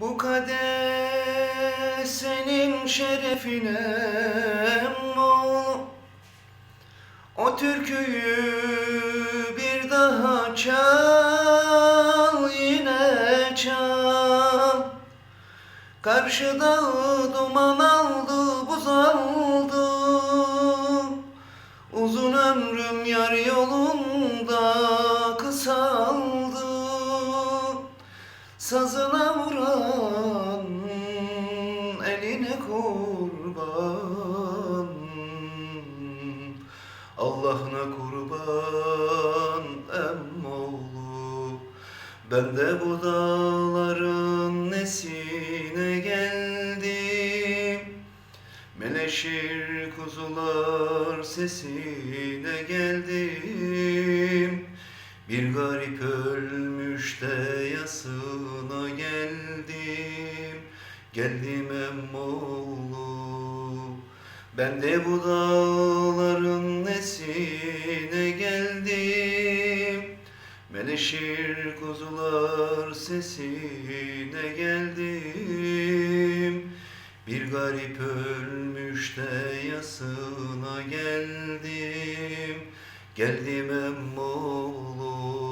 Bu kadeh senin şerefine emmoğlu O türküyü bir daha çal yine çal. Karşı dağı duman aldı buz aldı. Uzun ömrüm yar yolunda kısaldı. Sazına Allah'ına kurban emmoğlu Ben de bu dağların nesine geldim. Meleşir kuzular sesine geldim. Bir garip ölmüş de yasına geldim. Geldim emmoğlu Ben de bu dağların Meleşir kuzular sesine geldim. Bir garip ölmüş de yasına geldim. Geldim emmoğlu